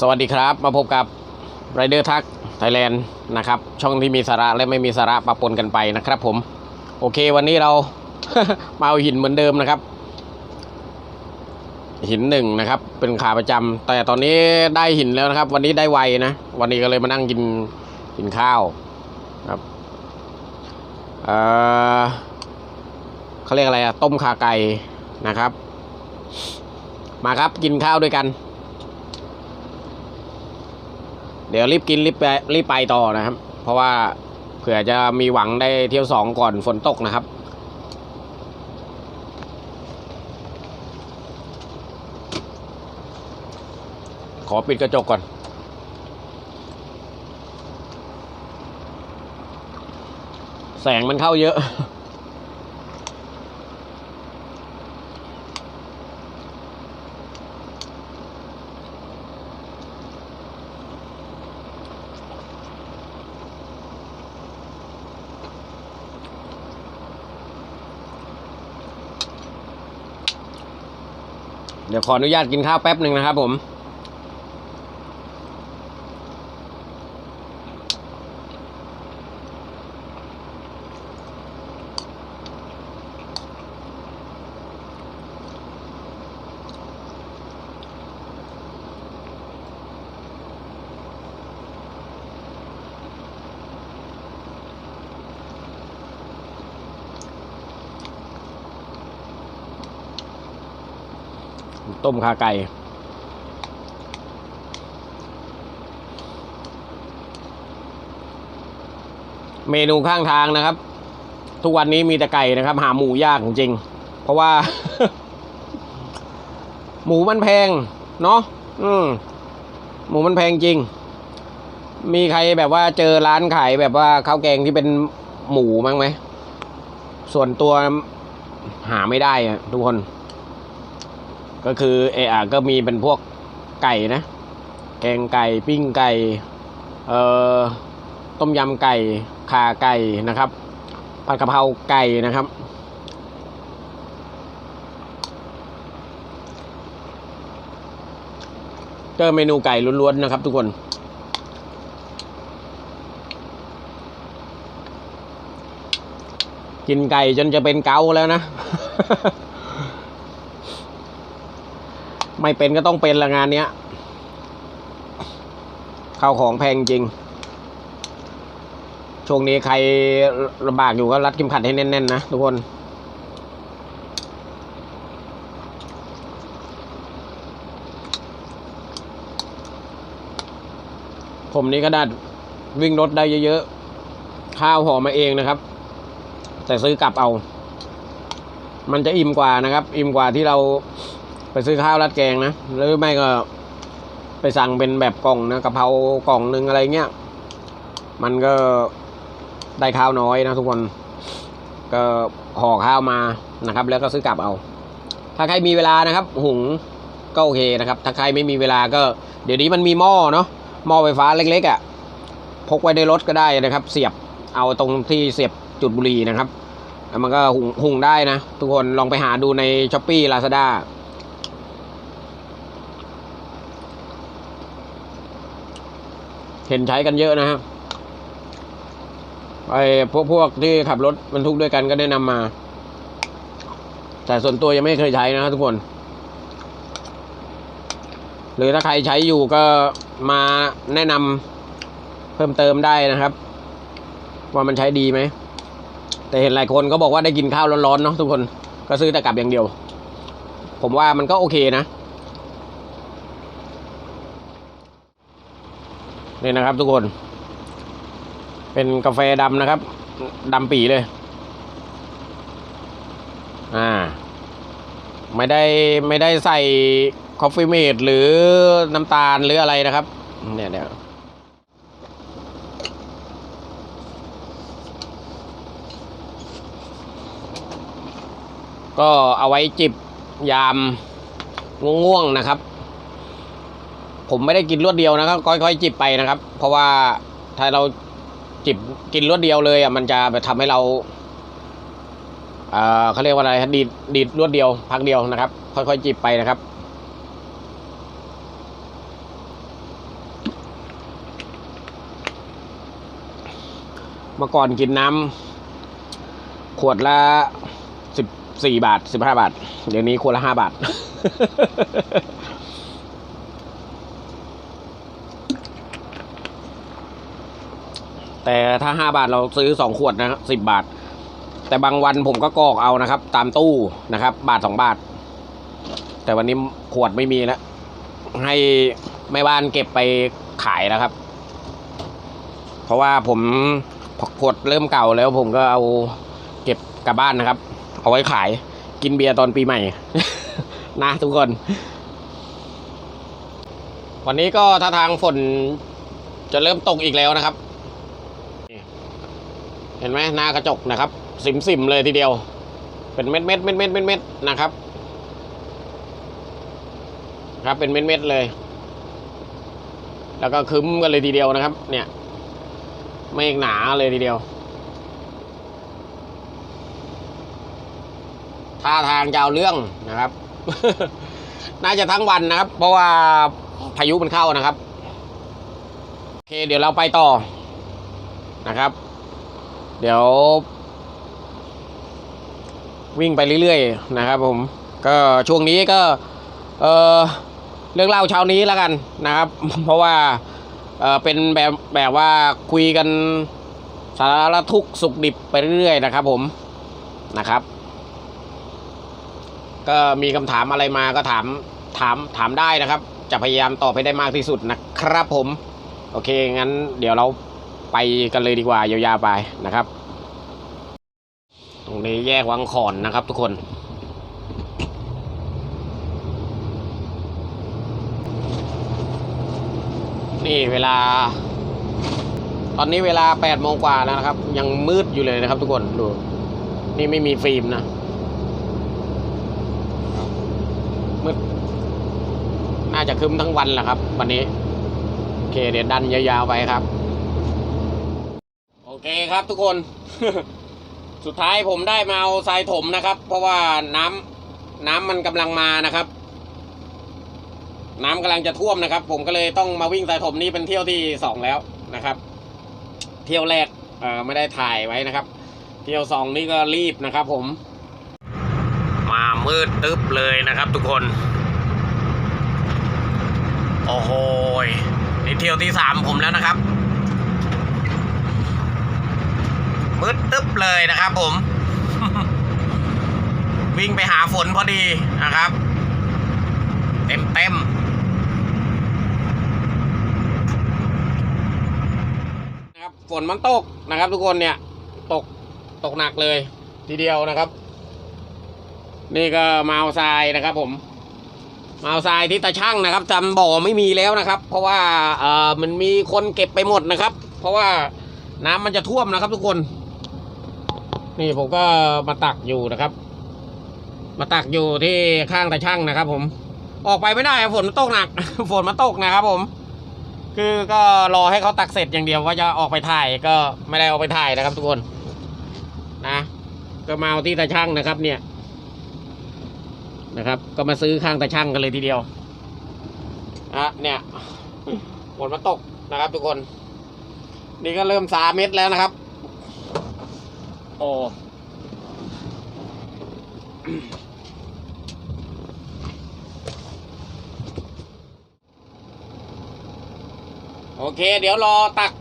สวัสดีครับ มาพบกับไรเดอร์ทักไทยแลนด์นะครับ ช่องที่มีสาระและไม่มีสาระปะปนกันไปนะครับ ผม โอเค วันนี้เรา มาเอาหินเหมือนเดิมนะครับ หินหนึ่งนะครับ เป็นขาประจำแต่ตอนนี้ได้หินแล้วนะครับ วันนี้ได้ไวนะ วันนี้ก็เลยมานั่งกินกินข้าวครับเออเขาเรียกอะไรอะต้มขาไก่นะครับ มาครับกินข้าวด้วยกัน เดี๋ยวรีบกินรีบไปรีบไปต่อนะครับ เพราะว่าเผื่อจะมีหวังได้เที่ยวสองก่อนฝนตกนะครับ ขอปิดกระจกก่อนแสงมันเข้าเยอะ เดี๋ยวขออนุญาตกินข้าวแป๊บหนึ่งนะครับผม ต้มขาไก่เมนูข้างทางนะครับ ทุกวันนี้มีแต่ไก่นะครับ หาหมูยากจริง เพราะว่า หมูมันแพง เนาะอืมหมูมันแพงจริง มีใครแบบว่าเจอร้านขายแบบว่าข้าวแกงที่เป็นหมูมั้งไหม ส่วนตัวหาไม่ได้อะทุกคน ก็คือเออก็มีเป็นพวกไก่นะ แกงไก่ปิ้งไก่เอ่อต้มยำไก่ขาไก่นะครับผัดกะเพราไก่นะครับเจอเมนูไก่ล้วนๆนะครับทุกคน กินไก่จนจะเป็นเกาแล้วนะ ไม่เป็นก็ต้องเป็นละงานเนี้ยข้าวของแพงจริง ช่วงนี้ใครลำบากอยู่ก็รัดเข็มขัดให้แน่น ๆ นะทุกคนผมนี่ก็ได้วิ่งรถได้เยอะๆ ข้าวห่อมาเองนะครับ แต่ซื้อกลับเอา มันจะอิ่มกว่านะครับ อิ่มกว่าที่เรา ไปซื้อข้าวรัดแกงนะหรือไม่ก็ไปสั่งเป็นแบบกล่องนะกะเพรากล่องหนึ่งอะไรเงี้ยมันก็ได้ข้าวน้อยนะทุกคน ก็ห่อข้าวมานะครับ แล้วก็ซื้อกลับเอา ถ้าใครมีเวลานะครับ หุงก็โอเคนะครับ ถ้าใครไม่มีเวลาก็ เดี๋ยวนี้มันมีหม้อเนาะหม้อไฟฟ้าเล็กๆอะ่ะพกไว้ในรถก็ได้นะครับ เสียบเอาตรงที่เสียบจุดบุหรี่นะครับ แล้วมันก็หุงหุงได้นะ ทุกคนลองไปหาดูในช้อปปี้ลาซาด้า เห็นใช้กันเยอะนะครับไอ้พวกพวกที่ขับรถบรรทุกด้วยกันก็ได้นำมา แต่ส่วนตัวยังไม่เคยใช้นะครับทุกคน หรือถ้าใครใช้อยู่ก็มาแนะนำเพิ่มเติมได้นะครับ ว่ามันใช้ดีไหม แต่เห็นหลายคนก็บอกว่าได้กินข้าวร้อนๆเนาะทุกคนก็ซื้อแต่กลับอย่างเดียว ผมว่ามันก็โอเคนะ นี่นะครับทุกคน เป็นกาแฟดำนะครับดำปีเลย อ่า ไม่ได้ไม่ได้ใส่คอฟฟี่เมดหรือน้ำตาลหรืออะไรนะครับ เนี่ยเดี๋ยก็เอาไว้จิบยามง่วงๆนะครับ ผมไม่ได้กินรวดเดียวนะครับ ค่อยๆจิบไปนะครับ เพราะว่าถ้าเราจิบกินรวดเดียวเลยอะมันจะไปทำให้เราเขาเรียกว่าอะไรดีดดีดรวดเดียว พักเดียวนะครับ ค่อยๆจิบไปนะครับ เมื่อก่อนกินน้ำขวดละสิบสี่บาทสิบห้าบาท เดี๋ยวนี้ขวดละห้าบาท แต่ถ้าห้าบาทเราซื้อสองขวดนะครับสิบบาท แต่บางวันผมก็กรอกเอานะครับ ตามตู้นะครับ บาทสองบาท แต่วันนี้ขวดไม่มีแล้วให้แม่บ้านเก็บไปขายแล้วครับ เพราะว่าผมขวดเริ่มเก่าแล้วผมก็เอาเก็บกลับบ้านนะครับ เอาไว้ขายกินเบียร์ตอนปีใหม่ นะทุกคน วันนี้ก็ท่าทางฝนจะเริ่มตกอีกแล้วนะครับ ห็นไหมหน้ากระจกนะครับ สิมสิมๆเลยทีเดียว เป็นเม็ดเม็ดเม็ดเม็ดเม็ดเม็ดนะครับ ครับเป็นเม็ดเม็ดเลย แล้วก็คึ้มกันเลยทีเดียวนะครับ เนี่ยเมฆหนาเลยทีเดียวท่าทางจะเอาเรื่องนะครับ น่าจะทั้งวันนะครับ เพราะว่าพายุมันเข้านะครับโอเคเดี๋ยวเราไปต่อนะครับ เดี๋ยว วิ่งไปเรื่อยๆนะครับผมก็ช่วงนี้ก็เออเรื่องเล่าเช้านี้แล้วกันนะครับ เพราะว่าเออเป็นแบบแบบว่าคุยกันสารทุกสุขดิบไปเรื่อยๆนะครับผมนะครับ ก็มีคำถามอะไรมาก็ถามถามถามได้นะครับ จะพยายามตอบให้ได้มากที่สุดนะครับผม โอเค งั้นเดี๋ยวเรา ไปกันเลยดีกว่ายาวๆไปนะครับ ตรงนี้แยกวังขอนนะครับ ทุกคน นี่เวลา ตอนนี้เวลาแปดโมงกว่าแล้วนะครับ ยังมืดอยู่เลยนะครับ ทุกคนดู นี่ไม่มีฟิล์มนะมืดน่าจะคึมทั้งวันแหละครับ วันนี้ โอเค เดี๋ยวดันยาวๆไปครับ เคครับทุกคน สุดท้ายผมได้มาเอาทรายถมนะครับ เพราะว่าน้ำน้ำมันกำลังมานะครับ น้ำกำลังจะท่วมนะครับ ผมก็เลยต้องมาวิ่งทรายถมนี่เป็นเที่ยวที่สองแล้วนะครับ เที่ยวแรกไม่ได้ถ่ายไว้นะครับ เที่ยวสองนี่ก็รีบนะครับ ผม มามืดตึ๊บเลยนะครับ ทุกคน โอ้โหนี่เที่ยวที่สามผมแล้วนะครับ มืดตึ๊บเลยนะครับผม วิ่งไปหาฝนพอดีนะครับ เต็มเต็มนะครับฝนมันตกนะครับ ทุกคนเนี่ยตกตกหนักเลย ทีเดียวนะครับ นี่ก็มาเอาทรายนะครับ ผมมาเอาทรายที่ตาช่างนะครับจำบ่อไม่มีแล้วนะครับ เพราะว่าเออมันมีคนเก็บไปหมดนะครับ เพราะว่าน้ำมันจะท่วมนะครับทุกคน นี่ผมก็มาตักอยู่นะครับ มาตักอยู่ที่ข้างตาช่างนะครับ ผม ออกไปไม่ได้ฝนมันตกหนัก ฝนมันตกนะครับ ผม คือก็รอให้เขาตักเสร็จอย่างเดียวว่าจะออกไปถ่ายก็ไม่ได้ออกไปถ่ายนะครับ ทุกคน นะก็มาเอาที่ตาช่างนะครับ เนี่ย นะครับ ก็มาซื้อข้างตาช่างกันเลยทีเดียวอะเนี่ยฝนมันตกนะครับ ทุกคน นี่ก็เริ่มสาเม็ดแล้วนะครับ โอโอเค เดี๋ยวรอตัก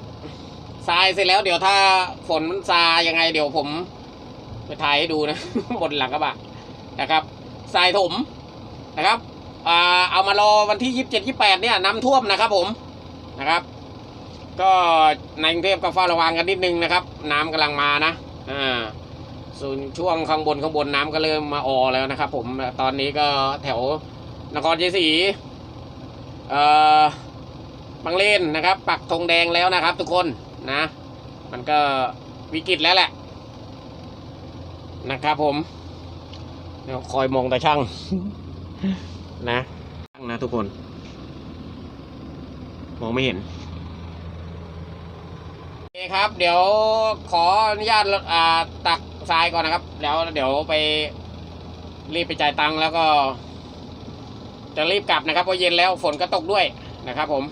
ทรายเสร็จแล้ว เดี๋ยวถ้าฝนมันซายังไง เดี๋ยวผมไปถ่ายให้ดูนะ บนหลังกระบะนะครับทรายถมนะครับอ่าเอามารอวันที่ยี่สิบเจ็ดยี่แปดเนี่ยน้ำท่วมนะครับผมนะครับ ก็ในกรุงเทพก็เฝ้าระวังกันนิดนึงนะครับ น้ำกำลังมานะ อ่าส่วนช่วงข้างบนข้างบนน้ำก็เริ่มมาออแล้วนะครับ ผมตอนนี้ก็แถวนครชัยศรีเอ่อบางเลนนะครับ ปักธงแดงแล้วนะครับ ทุกคนนะ มันก็วิกฤตแล้วแหละ นะครับผมเดี๋ยวคอยมองแต่ช่างนะช่างนะทุกคน มองไม่เห็น เคครับ เดี๋ยวขออนุญาตอ่าตักทรายก่อนนะครับ แล้วเดี๋ยวไปรีบไปจ่ายตังค์แล้วก็ จะรีบกลับนะครับเพราะเย็นแล้วฝนก็ตกด้วยนะครับผม